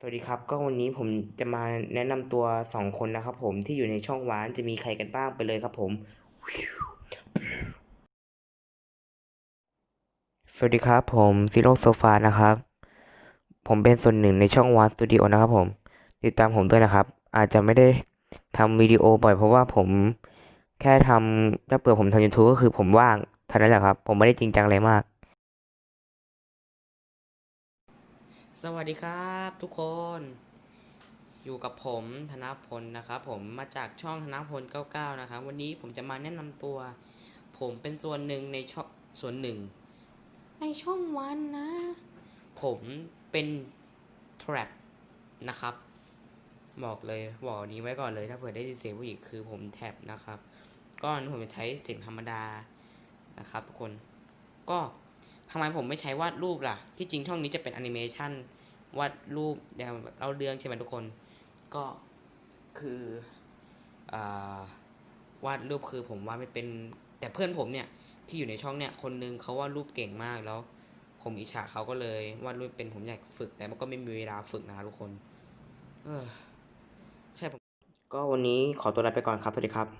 สวัสดีครับก็วันนี้ผมจะมาแนะนำตัวสองคนนะครับผมที่อยู่ในช่องวานจะมีใครกันบ้างไปเลยครับผม สวัสดีครับผมซีโร่โซฟานะครับ ผมเป็นส่วนหนึ่งในช่องวานสตูดิโอนะครับผม ติดตามผมด้วยนะครับ อาจจะไม่ได้ทำวิดีโอบ่อยเพราะว่าผมแค่ทำถ้าเปิดผมทำ YouTube ก็คือผมว่างเท่านั้นแหละครับ ผมไม่ได้จริงจังอะไรมาก สวัสดีครับทุกคนอยู่กับผมธนพลนะครับผมมาจากช่องธนพล 99 นะครับ วันนี้ผมจะมาแนะนำตัว ผมเป็นส่วนหนึ่งในช่องส่วนหนึ่ง ในช่องวันนะ ผมเป็น trap นะครับบอกเลยบอกนี้ไว้ก่อนเลย ถ้าเผื่อได้ยินเสียงผู้หญิงคือผมแท็บนะครับ ก็ผมจะใช้เสียงธรรมดานะครับทุกคนก็ ทำไมผมไม่ใช้วาดรูปล่ะ ที่จริงช่องนี้จะเป็นแอนิเมชันวาดรูปแนวเล่าเรื่องใช่ไหมทุกคน ก็คืออวาดรูปคือผมวาดไม่เป็น แต่เพื่อนผมเนี่ยที่อยู่ในช่องเนี่ยคนนึงเขาวาดรูปเก่งมากแล้ว ผมอิจฉาเขาก็เลยวาดรูปเป็นผมอยากฝึกแต่มันก็ไม่มีเวลาฝึกนะครับทุกคน เออใช่ผม ก็วันนี้ขอตัวลาไปก่อนครับ สวัสดีครับ